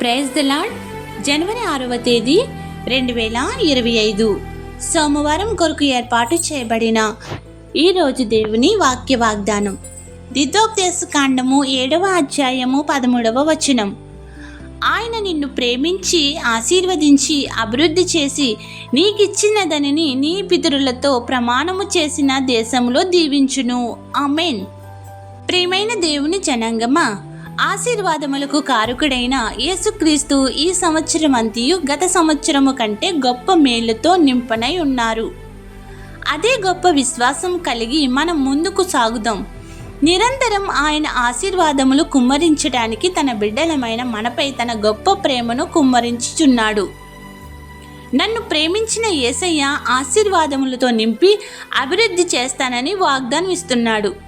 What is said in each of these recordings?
Praise the lord జనవరి ఆరవ తేదీ రెండు వేల ఇరవై ఐదు. సోమవారం కొరకు ఏర్పాటు చేయబడిన ఈరోజు దేవుని వాక్య వాగ్దానం. దిద్దోపదేశ కాండము ఏడవ అధ్యాయము పదమూడవ వచనం. ఆయన నిన్ను ప్రేమించి ఆశీర్వదించి అభివృద్ధి చేసి నీకిచ్చినదనిని నీ పితరులతో ప్రమాణము చేసిన దేశంలో దీవించును. ఆమెన్. ప్రియమైన దేవుని జనాంగమా ఆశీర్వాదములకు కారకుడైన యేసుక్రీస్తు ఈ సంవత్సరం అంతియు గత సంవత్సరము కంటే గొప్ప మేలుతో నింపనై ఉన్నారు. అదే గొప్ప విశ్వాసం కలిగి మనం ముందుకు సాగుదాం. నిరంతరం ఆయన ఆశీర్వాదములు కుమ్మరించడానికి తన బిడ్డలమైన మనపై తన గొప్ప ప్రేమను కుమ్మరించుచున్నాడు. నన్ను ప్రేమించిన యేసయ్య ఆశీర్వాదములతో నింపి అభివృద్ధి చేస్తానని వాగ్దానం ఇస్తున్నాడు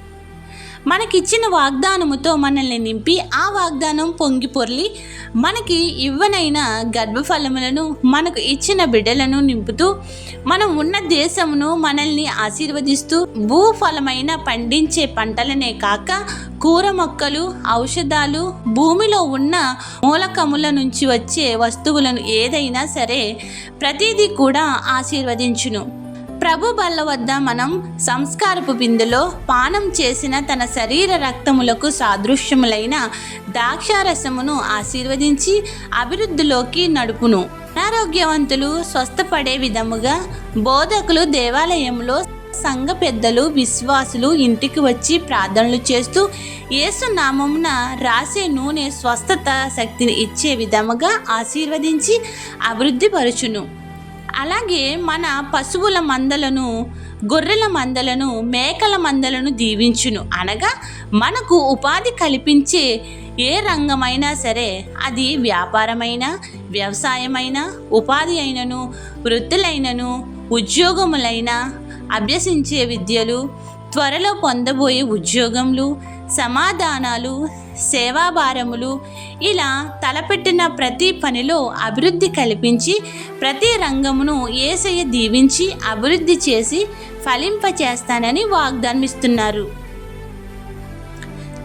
మనకిచ్చిన వాగ్దానముతో మనల్ని నింపి ఆ వాగ్దానం పొంగి పొర్లి మనకి ఇవ్వనైన గర్భఫలములను మనకు ఇచ్చిన బిడ్డలను నింపుతూ మనం ఉన్న దేశమును మనల్ని ఆశీర్వదిస్తూ భూఫలమైన పండించే పంటలనే కాక కూర మొక్కలు ఔషధాలు భూమిలో ఉన్న మూలకముల నుంచి వచ్చే వస్తువులను ఏదైనా సరే ప్రతిదీ కూడా ఆశీర్వదించును. ప్రభు బల్ల వద్ద మనం సంస్కారపు బిందులో పానం చేసిన తన శరీర రక్తములకు సాదృశ్యములైన ద్రాక్షారసమును ఆశీర్వదించి అభివృద్ధిలోకి నడుపును. అనారోగ్యవంతులు స్వస్థపడే విధముగా బోధకులు దేవాలయంలో సంఘ పెద్దలు విశ్వాసులు ఇంటికి వచ్చి ప్రార్థనలు చేస్తూ యేసు నామమున రాసే నూనె స్వస్థత శక్తిని ఇచ్చే విధముగా ఆశీర్వదించి అభివృద్ధిపరుచును. అలాగే మన పశువుల మందలను గొర్రెల మందలను మేకల మందలను దీవించును. అనగా మనకు ఉపాధి కల్పించే ఏ రంగమైనా సరే అది వ్యాపారమైన వ్యవసాయమైన ఉపాధి అయినను వృత్తులైనను ఉద్యోగములైన అభ్యసించే విద్యలు త్వరలో పొందబోయే ఉద్యోగములు సమాధానాలు సేవాభారములు ఇలా తలపెట్టిన ప్రతి పనిలో అభివృద్ధి కల్పించి ప్రతి రంగమును ఏసయ దీవించి అభివృద్ధి చేసి ఫలింపచేస్తానని వాగ్దానమిస్తున్నారు.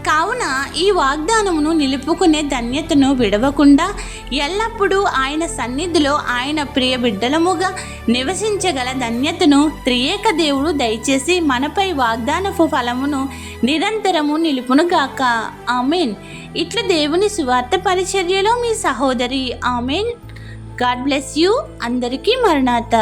కావున ఈ వాగ్దానమును నిలుపుకునే ధన్యతను విడవకుండా ఎల్లప్పుడూ ఆయన సన్నిధిలో ఆయన ప్రియ బిడ్డలముగా నివసించగల ధన్యతను త్రియేక దేవుడు దయచేసి మనపై వాగ్దానపు ఫలమును నిరంతరము నిలుపునుగాక ఆమెన్. ఇట్లు దేవుని సువార్త పరిచర్యలో మీ సహోదరి. ఆమెన్. God bless you. అందరికీ మరణాత.